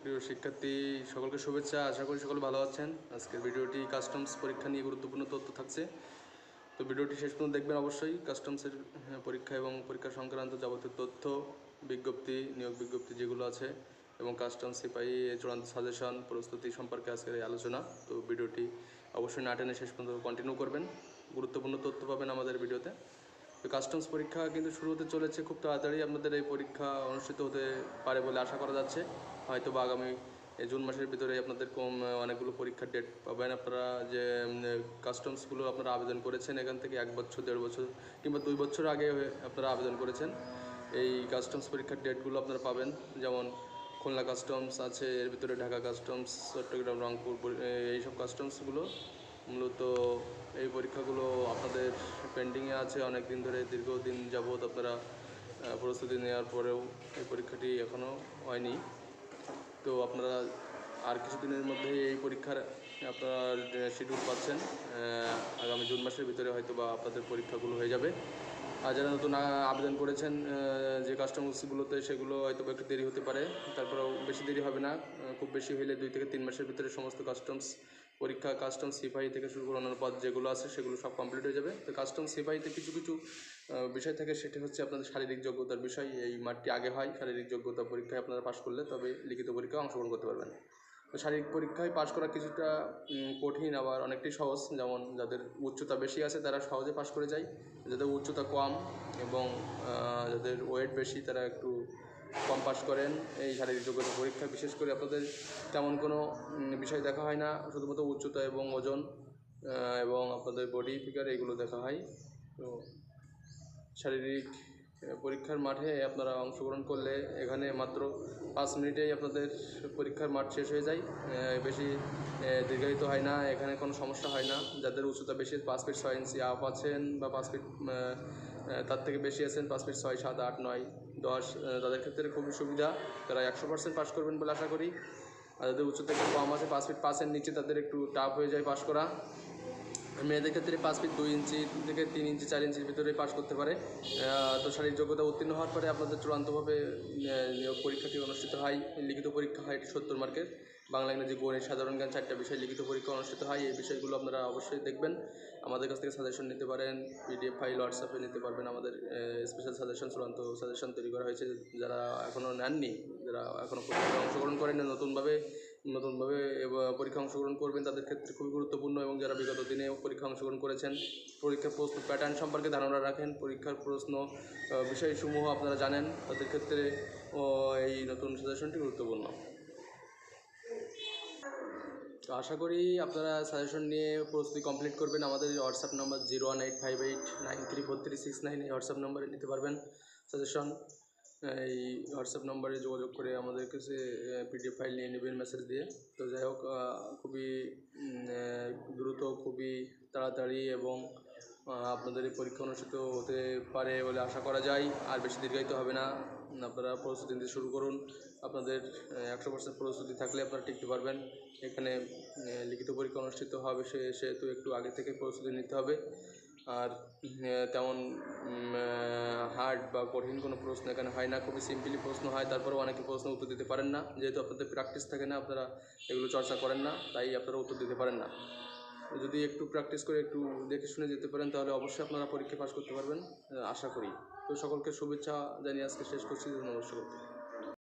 প্রিয় শিক্ষার্থী, সকলকে শুভেচ্ছা। আশা করি সকলে ভালো আছেন। আজকের ভিডিওটি কাস্টমস পরীক্ষা নিয়ে গুরুত্বপূর্ণ তথ্য থাকছে। তো ভিডিওটি শেষ পর্যন্ত দেখবেন অবশ্যই। কাস্টমসের পরীক্ষা এবং পরীক্ষা সংক্রান্ত যাবতীয় তথ্য, বিজ্ঞপ্তি, নিয়োগ বিজ্ঞপ্তি যেগুলো আছে এবং কাস্টমস সিপাহী চূড়ান্ত সাজেশন, প্রস্তুতি সম্পর্কে আজকের এই আলোচনা। তো ভিডিওটি অবশ্যই না টেনে শেষ পর্যন্ত কন্টিনিউ করবেন। গুরুত্বপূর্ণ তথ্য পাবেন আমাদের ভিডিওতে। তো কাস্টমস পরীক্ষা কিন্তু শুরু হতে চলেছে খুব তাড়াতাড়ি। আপনাদের এই পরীক্ষা অনুষ্ঠিত হতে পারে বলে আশা করা যাচ্ছে। হয়তো বা আগামী জুন মাসের ভিতরে আপনাদের কম অনেকগুলো পরীক্ষার ডেট পাবেন। আপনারা যে কাস্টমসগুলো আপনারা আবেদন করেছেন এখান থেকে এক বছর, দেড় বছর কিংবা দুই বছর আগে আপনারা আবেদন করেছেন, এই কাস্টমস পরীক্ষার ডেটগুলো আপনারা পাবেন। যেমন খুলনা কাস্টমস আছে, এর ভিতরে ঢাকা কাস্টমস চট্টগ্রাম, রংপুর পরি- এইসব কাস্টমসগুলো মূলত এই পরীক্ষাগুলো আপনাদের পেন্ডিংয়ে আছে। অনেক দিন ধরে, দীর্ঘদিন যাবৎ আপনারা প্রস্তুতি নেওয়ার পরেও এই পরীক্ষাটি এখনও হয়নি। তো আপনারা আর কিছুদিনের মধ্যে এই পরীক্ষার আপনারা শিডিউল পাচ্ছেন। আগামী জুন মাসের ভিতরে হয়তো বা আপনাদের পরীক্ষাগুলো হয়ে যাবে। আর যারা নতুন আবেদন করেছেন যে কাস্টমার্সগুলোতে সেগুলো হয়তো একটু দেরি হতে পারে। তারপরেও বেশি দেরি হবে না। খুব বেশি হলে দুই থেকে তিন মাসের ভিতরে সমস্ত কাস্টমস পরীক্ষা কাস্টম সিপাহী থেকে শুরু করে অন্যান্য পদ যেগুলো আছে সেগুলো সব কমপ্লিট হয়ে যাবে। তো কাস্টম সিপাহীতে কিছু কিছু বিষয় থাকে সেটি হচ্ছে আপনাদের শারীরিক যোগ্যতার বিষয়। এই মাঠটি আগে হয় শারীরিক যোগ্যতা পরীক্ষায় আপনারা পাশ করলে তবে লিখিত পরীক্ষায় অংশগ্রহণ করতে পারবেন। তো শারীরিক পরীক্ষায় পাশ করা কিছুটা কঠিন আবার অনেকটাই সহজ। যেমন যাদের উচ্চতা বেশি আছে তারা সহজে পাশ করে যায়। যাদের উচ্চতা কম এবং যাদের ওয়েট বেশি তারা একটু কম পাস করেন, এই শারীরিক যোগ্যতা পরীক্ষা। বিশেষ করে আপনাদের তেমন কোনো বিষয় দেখা হয় না, শুধুমাত্র উচ্চতা এবং ওজন এবং আপনাদের বডি ফিগার এগুলো দেখা হয়। তো শারীরিক পরীক্ষার মাঠে আপনারা অংশগ্রহণ করলে এখানে মাত্র পাঁচ মিনিটেই আপনাদের পরীক্ষার মাঠ শেষ হয়ে যায়। বেশি দীর্ঘায়িত হয় না। এখানে কোনো সমস্যা হয় না। যাদের উচ্চতা বেশি, পাঁচ ফিট ছয় ইঞ্চি আপ আছেন বা পাঁচ ফিট তার থেকে বেশি আছেন, পাঁচ ফিট ছয়, সাত, আট, নয়, দশ তাদের ক্ষেত্রে খুবই সুবিধা। তারা একশো পার্সেন্ট পাস করবেন বলে আশা করি। আর যাদের উচ্চতা একটু কম আছে, পাঁচ ফিট পাঁচের নিচে তাদের একটু টাফ হয়ে যায় পাস করা। মেয়েদের ক্ষেত্রে পাঁচ ফিট দুই ইঞ্চি থেকে তিন ইঞ্চি চার ইঞ্চির ভিতরে পাস করতে পারে। তো শারীরিক যোগ্যতা উত্তীর্ণ হওয়ার পরে আপনাদের চূড়ান্তভাবে নিয়োগ পরীক্ষাটি অনুষ্ঠিত হয়। লিখিত পরীক্ষা হয়, এটি সত্তর মার্কের। বাংলা, ইংরেজি, গণিত, সাধারণ জ্ঞান চারটা বিষয় লিখিত পরীক্ষা অনুষ্ঠিত হয়। এই বিষয়গুলো আপনারা অবশ্যই দেখবেন। আমাদের কাছ থেকে সাজেশন নিতে পারেন। পিডিএফ ফাইল হোয়াটসঅ্যাপে নিতে পারবেন আমাদের স্পেশাল সাজেশন চূড়ান্ত সাজেশন তৈরি করা হয়েছে। যারা এখনও নেননি, যারা এখনও অংশগ্রহণ করেন নতুনভাবে নতুনভাবে পরীক্ষা অংশগ্রহণ করবেন, তাদের ক্ষেত্রে খুবই গুরুত্বপূর্ণ এবং যারা বিগত দিনে পরীক্ষা অংশগ্রহণ করেছেন, পরীক্ষার প্রশ্ন প্যাটার্ন সম্পর্কে ধারণা রাখেন, পরীক্ষার প্রশ্ন বিষয়সমূহ আপনারা জানেন, তাদের ক্ষেত্রে এই নতুন সাজেশনটি গুরুত্বপূর্ণ। তো আশা করি আপনারা সাজেশন নিয়ে প্রস্তুতি কমপ্লিট করবেন, আমাদের WhatsApp number zero one eight five eight nine three four three six nine এই হোয়াটসঅ্যাপ নাম্বারে নিতে পারবেন সাজেশন এই হোয়াটসঅ্যাপ নম্বরে যোগাযোগ করে আমাদের কাছে পিডিএফ ফাইল নিয়ে নেবেন মেসেজ দিয়ে। তো যাই হোক খুবই দ্রুত, খুবই তাড়াতাড়ি এবং আপনাদের এই পরীক্ষা অনুষ্ঠিত হতে পারে বলে আশা করা যায়। আর বেশি দীর্ঘায়িত হবে না। আপনারা প্রস্তুতি নিতে শুরু করুন। আপনাদের একশো পার্সেন্ট প্রস্তুতি থাকলে আপনারা টিকতে পারবেন। এখানে লিখিত পরীক্ষা অনুষ্ঠিত হবে সেহেতু একটু আগে থেকে প্রস্তুতি নিতে হবে। আর তেমন হার্ড বা কঠিন কোনো প্রশ্ন এখানে হয় না। খুবই সিম্পলি প্রশ্ন হয়, তারপরেও অনেকে প্রশ্ন উত্তর দিতে পারেন না। যেহেতু আপনাদের প্র্যাকটিস থাকে না, আপনারা এগুলো চর্চা করেন না, তাই আপনারা উত্তর দিতে পারেন না। যদি একটু প্র্যাকটিস করে একটু দেখে শুনে যেতে পারেন, তাহলে অবশ্যই আপনারা পরীক্ষা পাশ করতে পারবেন, আশা করি। তো সকলকে শুভেচ্ছা জানিয়ে আজকে শেষ করছি। নমস্কার